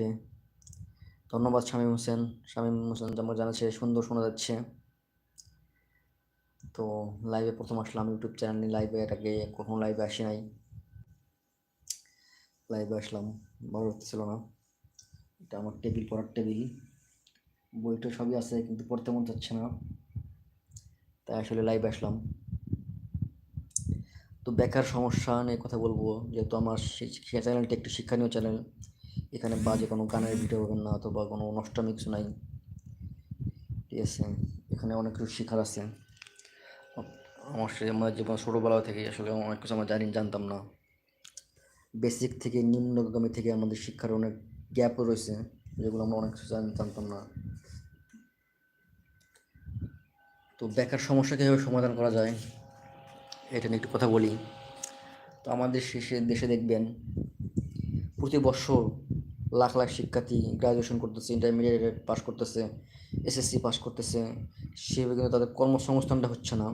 লাইফে ধন্যবাদ শামীম হোসেন। শামীম হোসেন যেমন জানাচ্ছে সুন্দর শোনা যাচ্ছে। তো লাইভে প্রথম আসলাম ইউটিউব চ্যানেল লাইভে এটাকে কখনো লাইভে আসি নাই। লাইভে আসলাম, ভালো লাগতেছিল না। এটা আমার টেবিল পড়ার টেবিল বইটা সবই আছে, কিন্তু পড়তে মন চাচ্ছে না। তাই আসলে লাইভে আসলাম। তো বেকার সমস্যা নিয়ে কথা বলব, যেহেতু আমার সেই চ্যানেলটা একটু শিক্ষণীয় চ্যানেল এখানে বাজে কোনো গানের ভিডিও পাবেন না অথবা কোনো কিছু নাই। ঠিক আছে? এখানে অনেক কিছু শেখার আছে। আমার সে আমার জীবন ছোটোবেলা থেকে আসলে অনেক কিছু আমরা জানি, জানতাম না। বেসিক থেকে, নিম্নগামী থেকে আমাদের শিক্ষার অনেক গ্যাপও রয়েছে, যেগুলো আমরা অনেক কিছু জান- জানতাম না। তো বেকার সমস্যা কীভাবে সমাধান করা যায়, এটা নিয়ে একটু কথা বলি। তো আমাদের শেষে দেশে দেখবেন, প্রতি বছর লাখ লাখ শিক্ষার্থী গ্রাজুয়েশন করতেছে ইন্টারমিডিয়েট পাস করতেছে এসএসসি পাস করতেছে, সেভাবে কিন্তু তাদের কর্মসংস্থানটা হচ্ছে না।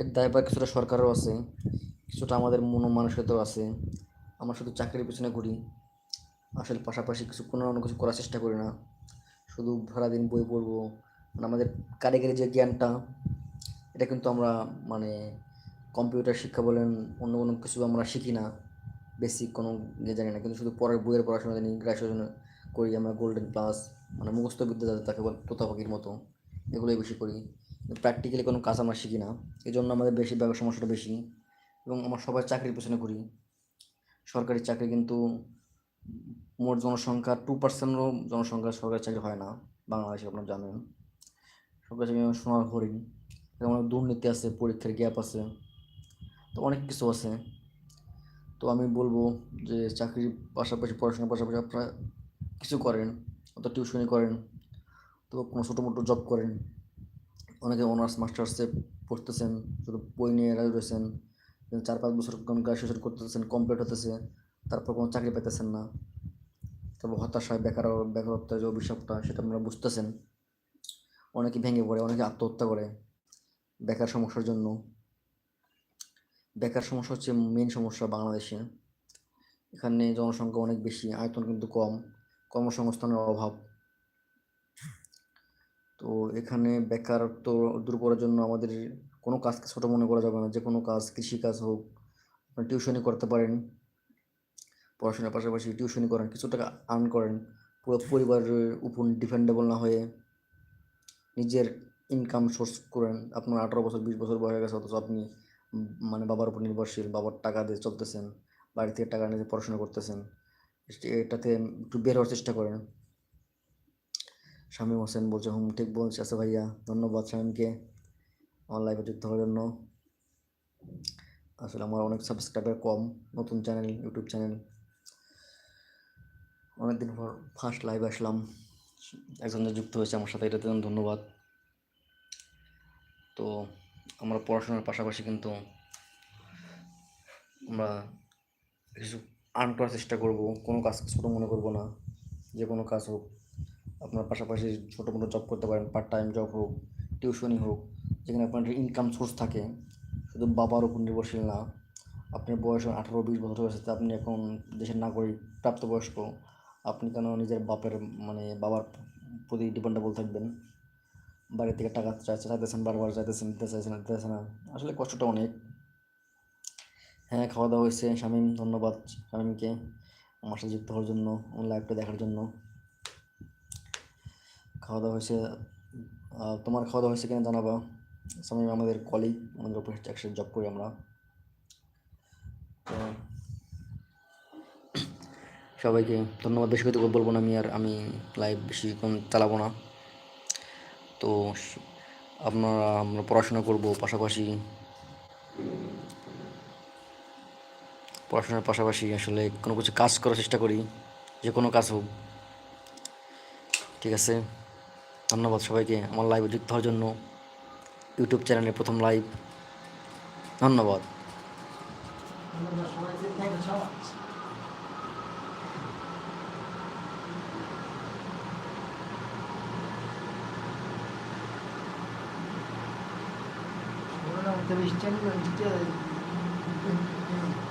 এর দায়ভার কিছুটা সরকারও আছে, কিছুটা আমাদের মন মানসিকতাও আছে। আমরা শুধু চাকরির পিছনে ঘুরি, আসলে পাশাপাশি কিছু কোনো না কিছু করার চেষ্টা করি না। শুধু সারাদিন বই পড়ব মানে আমাদের কারিগরি যে জ্ঞানটা, এটা কিন্তু আমরা মানে কম্পিউটার শিক্ষা বলেন, অন্য কোনো কিছু আমরা শিখি না। বেসিক কোনো ইয়ে জানি না, কিন্তু শুধু পরের বইয়ের পড়াশোনা জানি গ্রাজুয়েশন করি, আমরা গোল্ডেন প্লাস মানে মুখস্থ বিদ্যা যাতে তাকে বলে তোতা পাখির মতো, এগুলোই বেশি করি। প্র্যাকটিক্যালি কোনো কাজ আমরা শিখি না এই জন্য আমাদের বেশি ব্যাপার সমস্যাটা বেশি। এবং আমরা সবাই চাকরির পেছনে ঘুরি। সরকারি চাকরি কিন্তু মোট জনসংখ্যা টু পার্সেন্টও জনসংখ্যা সরকারি চাকরি হয় না, বাংলাদেশে আপনারা জানেন। সরকারি চাকরি সোনার হরিণ। অনেক দুর্নীতি আছে, পরীক্ষার গ্যাপ আছে, তো অনেক কিছু আছে। তো আমি বলব যে চাকরির পাশাপাশি পড়াশোনার পাশাপাশি আপনারা কিছু করেন অত টিউশনি করেন, তো কোনো ছোটো মোটো জব করেন। অনেকে অনার্স মাস্টার্সে পড়তেছেন, শুধু বই নিয়ে রয়েছেন চার পাঁচ বছর গ্রাজুয়েশন করতেছেন কমপ্লিট হতেছে, তারপর কোনো চাকরি পেতেছেন না। তারপর হতাশায় বেকার বেকারত্বের যে অভিশাপটা, সেটা আপনারা বুঝতেছেন। অনেকে ভেঙে পড়ে, অনেকে আত্মহত্যা করে বেকার সমস্যার জন্য। বেকার সমস্যা হচ্ছে মেন সমস্যা বাংলাদেশে। এখানে জনসংখ্যা অনেক বেশি, আয়তন কিন্তু কম, কর্মসংস্থানের অভাব। তো এখানে বেকারত্ব দূর করার জন্য আমাদের কোনো কাজকে ছোটো মনে করা যাবে না। যে কোনো কাজ, কৃষিকাজ হোক, আপনি টিউশনি করতে পারেন। পড়াশোনার পাশাপাশি টিউশনি করেন, কিছু টাকা আর্ন করেন। পুরো পরিবারের উপর ডিপেন্ডেবল না হয়ে নিজের ইনকাম সোর্স করেন। আপনার আঠারো বছর, বিশ বছর বয়স হয়ে গেছে, অথচ আপনি মানে বাবার উপর নির্ভরশীল, বাবার টাকা দিয়ে চলতেছেন, বাড়ি থেকে টাকা নিয়ে পড়াশোনা করতেছেন এটাতে একটু বের হওয়ার চেষ্টা করেন। শামীম হোসেন বলছে, হুম, ঠিক বলছে। আচ্ছা ভাইয়া, ধন্যবাদ শামীমকে আমার লাইভে যুক্ত হওয়ার জন্য। আসলে আমার অনেক সাবস্ক্রাইবার কম, নতুন চ্যানেল ইউটিউব চ্যানেল অনেকদিন পর ফার্স্ট লাইভ আসলাম। একজন যুক্ত হয়েছে আমার সাথে এটাতে ধন্যবাদ। তো আমরা পড়াশোনার পাশাপাশি কিন্তু আমরা কিছু আর্ন করার চেষ্টা করব। কোনো কাজ ছোটো মনে করব না। যে কোনো কাজ হোক। আপনার পাশাপাশি ছোটো মোটো জব করতে পারেন পার্ট টাইম জব হোক টিউশনি হোক, যেখানে আপনার ইনকাম সোর্স থাকে। শুধু বাবার উপর নির্ভরশীল না। আপনার বয়স আঠারো, বিশ বছর হয়েছে আপনি এখন দেশের নাগরিক, প্রাপ্তবয়স্ক। আপনি কেন নিজের বাপের মানে বাবার প্রতি ডিপেন্ডেবল থাকবেন? বাড়ি থেকে টাকা চাইছে, চাইতেছেন, বারবার চাইতেছেন, দিতে চাইছেন দিতেছে না। আসলে কষ্টটা অনেক। হ্যাঁ খাওয়া দাওয়া হয়েছে, শামীম, ধন্যবাদ শামীমকে আমার সাথে যুক্ত হওয়ার জন্য, আমার লাইভটা দেখার জন্য। খাওয়া দাওয়া হয়েছে তোমার খাওয়া দাওয়া হয়েছে কিনা জানাবা? শামীম আমাদের কলিগ আমাদের উপর একসাথে জব করি আমরা। তো সবাইকে ধন্যবাদ, বেশি কথা বলব না আমি আর আমি লাইভ বেশিক্ষণ চালাবো না। তো আপনারা, আমরা পড়াশোনা করব পাশাপাশি। পড়াশোনার পাশাপাশি আসলে কোনো কিছু কাজ করার চেষ্টা করি, যে কোনো কাজ হোক। ঠিক আছে? ধন্যবাদ সবাইকে আমার লাইভে যুক্ত হওয়ার জন্য। ইউটিউব চ্যানেলে প্রথম লাইভ ধন্যবাদ। Te vestiaron la vestida de...